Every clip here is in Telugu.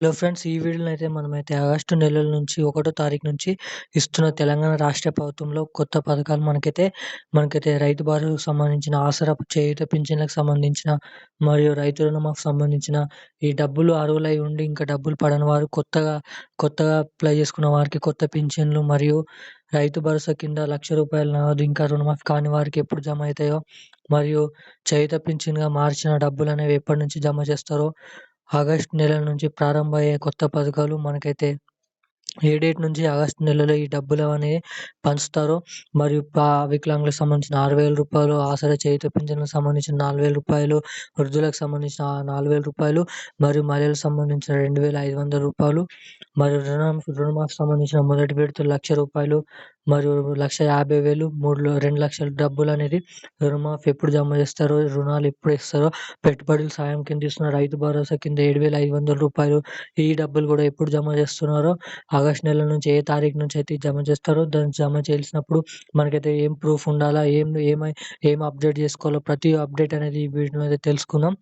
హలో ఫ్రెండ్స్ ఈ వీడియోలో అయితే మనమైతే ఆగస్టు నెలల నుంచి ఒకటో తారీఖు నుంచి ఇస్తున్న తెలంగాణ రాష్ట్ర ప్రభుత్వంలో కొత్త పథకాలు మనకైతే మనకైతే రైతు భరోసాకు సంబంధించిన ఆసరా చేయుత పింఛన్లకు సంబంధించిన మరియు రైతు రుణమాకు సంబంధించిన ఈ డబ్బులు అర్హులై ఉండి ఇంకా డబ్బులు పడని వారు కొత్తగా కొత్తగా అప్లై చేసుకున్న వారికి కొత్త పింఛన్లు మరియు రైతు భరోసా కింద లక్ష రూపాయలు నగదు ఇంకా రుణమాఫీ కాని వారికి ఎప్పుడు జమ అవుతాయో మరియు చేయుత పింఛన్గా మార్చిన డబ్బులు అనేవి ఎప్పటి నుంచి జమ చేస్తారో ఆగస్ట్ నెల నుంచి ప్రారంభమయ్యే కొత్త పథకాలు మనకైతే ఏ డేట్ నుంచి ఆగస్టు నెలలో ఈ డబ్బులు అనేవి పంచుతారో మరియు వికలాంగులకు సంబంధించిన ఆరు వేల రూపాయలు ఆసరా చేయుత పింఛన్లకు సంబంధించిన నాలుగు వేల రూపాయలు వృద్ధులకు సంబంధించిన నాలుగు వేల రూపాయలు మరియు మహిళలకు సంబంధించిన రెండు వేల ఐదు వందల రూపాయలు మరియు రుణం రుణమాఫీ సంబంధించిన మొదటి విడత లక్ష రూపాయలు మరియు లక్ష యాభై వేలు మూడు రెండు లక్షల డబ్బులు అనేది రుణమాఫీ ఎప్పుడు జమ చేస్తారో రుణాలు ఎప్పుడు ఇస్తారో పెట్టుబడులు సాయం కింద ఇస్తున్న రైతు భరోసా కింద ఏడు వేల ఐదు వందల రూపాయలు ఈ డబ్బులు కూడా ఎప్పుడు జమ చేస్తున్నారో ఆగస్ట్ నెల నుంచి ఏ తారీఖు నుంచి అయితే జమ చేస్తారో దాన్ని జమ చేసినప్పుడు మనకైతే ఏం ప్రూఫ్ ఉండాలా ఏం ఏమై ఏం అప్డేట్ చేసుకోవాలో ప్రతి అప్డేట్ అనేది ఈ వీడియో అయితే తెలుసుకుందాం.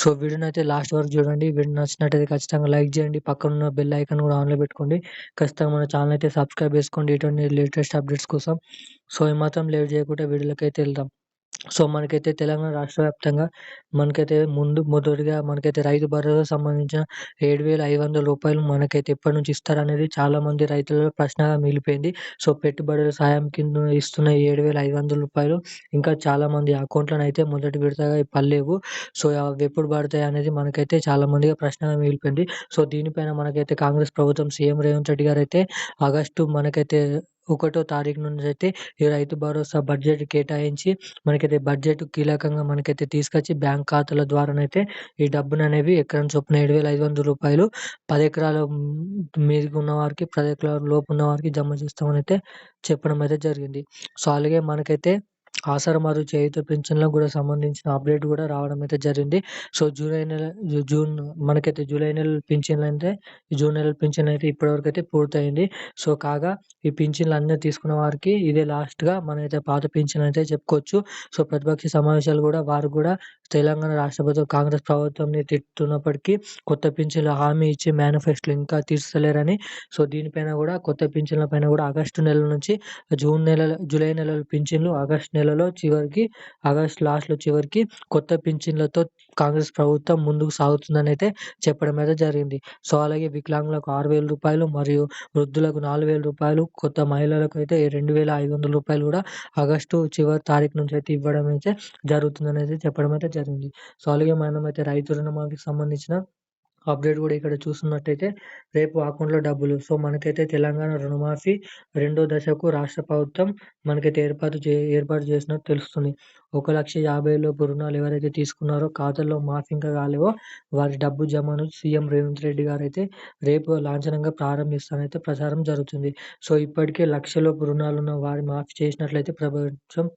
సో వీడియోని అయితే లాస్ట్ వరకు చూడండి. వీడియో నచ్చినట్టయితే ఖచ్చితంగా లైక్ చేయండి. పక్కన ఉన్న బెల్ ఐకాన్ కూడా ఆన్లో పెట్టుకోండి. ఖచ్చితంగా మన ఛానల్ అయితే సబ్స్క్రైబ్ చేసుకోండి. ఇటువంటి లేటెస్ట్ అప్డేట్స్ కోసం. సో ఏమాత్రం లేట్ చేయకుండా వీడియోలోకి అయితే వెళ్దాం. సో మనకైతే తెలంగాణ రాష్ట్ర వ్యాప్తంగా మనకైతే ముందు మొదటిగా మనకైతే రైతు భరోసా సంబంధించిన ఏడు వేల ఐదు వందల రూపాయలు మనకైతే ఎప్పటి నుంచి ఇస్తారనేది చాలామంది రైతులలో ప్రశ్నగా మిగిలిపోయింది. సో పెట్టుబడుల సాయం కింద ఇస్తున్న ఏడు వేల ఐదు వందల రూపాయలు ఇంకా చాలామంది అకౌంట్లను అయితే మొదటి విడతగా పడలేవు. సో అవి ఎప్పుడు పడతాయి అనేది మనకైతే చాలామందిగా ప్రశ్నగా మిగిలిపోయింది. సో దీనిపైన మనకైతే కాంగ్రెస్ ప్రభుత్వం సీఎం రేవంత్ రెడ్డి గారు అయితే ఆగస్టు మనకైతే ఒకటో తారీఖు నుంచి అయితే ఈ రైతు భరోసా బడ్జెట్ కేటాయించి మనకైతే బడ్జెట్ కీలకంగా మనకైతే తీసుకొచ్చి బ్యాంక్ ఖాతాల ద్వారానైతే ఈ డబ్బును అనేవి ఎకరం చొప్పున ఏడు వేల ఐదు వందల రూపాయలు పది ఎకరాల మీదకి ఉన్న వారికి పది ఎకరాల లోపు ఉన్న వారికి జమ చేస్తామని అయితే చెప్పడం అయితే జరిగింది. సో అలాగే మనకైతే ఆసరా మరియు చేయూత పింఛన్లకు కూడా సంబంధించిన అప్డేట్ కూడా రావడం అయితే జరిగింది సో జూలై నెల జూన్ మనకైతే జూలై నెల పింఛన్లు అయితే జూన్ నెల పింఛన్ అయితే ఇప్పటివరకు అయితే పూర్తయింది. సో కాగా ఈ పింఛన్లు అన్నీ తీసుకున్న వారికి ఇదే లాస్ట్గా మనమైతే పాత పింఛన్ అయితే చెప్పుకోవచ్చు. సో ప్రతిపక్ష సమావేశాలు కూడా వారు కూడా తెలంగాణ రాష్ట్ర ప్రభుత్వం కాంగ్రెస్ ప్రభుత్వంని తిట్టున్నప్పటికీ కొత్త పింఛన్లు హామీ ఇచ్చి మేనిఫెస్టోలు ఇంకా తీర్చలేరని సో దీనిపైన కూడా కొత్త పింఛన్ల పైన కూడా ఆగస్టు నెల నుంచి జూన్ నెల జూలై నెలల పింఛన్లు ఆగస్టు నెలలో చివరికి ఆగస్ట్ లాస్ట్లో చివరికి కొత్త పింఛన్లతో కాంగ్రెస్ ప్రభుత్వం ముందుకు సాగుతుందని అయితే చెప్పడం అయితే జరిగింది. సో అలాగే వికలాంగులకు ఆరు వేల రూపాయలు మరియు వృద్ధులకు నాలుగు వేల రూపాయలు కొత్త మహిళలకు అయితే రెండు వేల ఐదు వందల రూపాయలు కూడా ఆగస్టు చివరి తారీఖు నుంచి అయితే ఇవ్వడం అయితే జరుగుతుందని అయితే చెప్పడం అయితే జరిగింది. సో అలాగే మనం అయితే రైతు రుణమాఫీకి సంబంధించిన అప్డేట్ కూడా ఇక్కడ చూస్తున్నట్టయితే రేపు అకౌంట్లో డబ్బులు. సో మనకైతే తెలంగాణ రుణమాఫీ రెండో దశకు రాష్ట్ర ప్రభుత్వం మనకైతే ఏర్పాటు చే ఏర్పాటు చేసినట్టు తెలుస్తుంది. ఒక లక్ష యాభై లోపు రుణాలు ఎవరైతే తీసుకున్నారో ఖాతాల్లో మాఫీ ఇంకా కాలేవో వారి డబ్బు జమను. సీఎం రేవంత్ రెడ్డి గారు అయితే రేపు లాంఛనంగా ప్రారంభిస్తానైతే ప్రచారం జరుగుతుంది. సో ఇప్పటికే లక్షలోపు రుణాలు ఉన్న వారి మాఫీ చేసినట్లయితే ప్రభుత్వం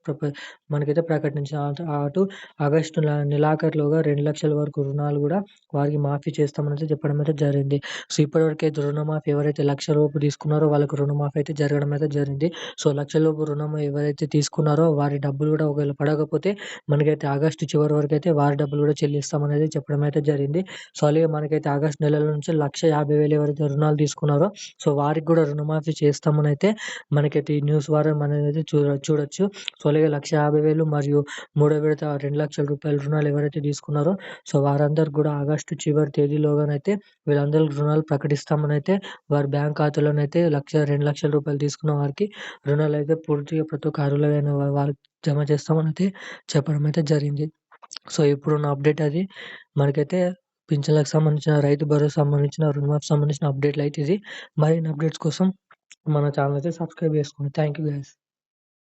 మనకైతే ప్రకటించిన అటు ఆగస్టు నెలాఖరులోగా రెండు లక్షల వరకు రుణాలు కూడా వారికి మాఫీ చేస్తామని చెప్పడం అయితే జరిగింది. సో ఇప్పటివరకు అయితే రుణమాఫీ ఎవరైతే లక్ష లోపు తీసుకున్నారో వాళ్ళకి రుణమాఫీ అయితే జరగడం అయితే జరిగింది. సో లక్ష లోపు రుణం ఎవరైతే తీసుకున్నారో వారి డబ్బులు కూడా ఒకవేళ కాకపోతే మనకైతే ఆగస్టు చివరి వరకు అయితే వారి డబ్బులు కూడా చెల్లిస్తామనేది చెప్పడం అయితే జరిగింది. సో అలాగే మనకైతే ఆగస్టు నెలల నుంచి లక్ష యాభై వేలు ఎవరైతే రుణాలు తీసుకున్నారో సో వారికి కూడా రుణమాఫీ చేస్తామని అయితే మనకైతే ఈ న్యూస్ వారం అనేది అయితే చూడ చూడొచ్చు. సో అలాగే లక్ష యాభై వేలు మరియు మూడో విడత రెండు లక్షల రూపాయల రుణాలు ఎవరైతే తీసుకున్నారో సో వారందరూ కూడా ఆగస్టు చివరి తేదీలోగానైతే వీళ్ళందరికీ రుణాలు ప్రకటిస్తామని అయితే వారి బ్యాంక్ ఖాతాలోనైతే లక్ష రెండు లక్షల రూపాయలు తీసుకున్న వారికి రుణాలు అయితే పూర్తిగా ప్రతి ఒక్క అర్హులైన వారికి జమ చేస్తామని అయితే చెప్పడం అయితే జరిగింది. సో ఇప్పుడున్న అప్డేట్ అది. మనకైతే పింఛన్లకు సంబంధించిన రైతు భరోసా సంబంధించిన రుణమాఫీ సంబంధించిన అప్డేట్లు అయితే ఇది. మరిన్ని అప్డేట్స్ కోసం మన ఛానల్ అయితే సబ్స్క్రైబ్ చేసుకోండి. Thank you guys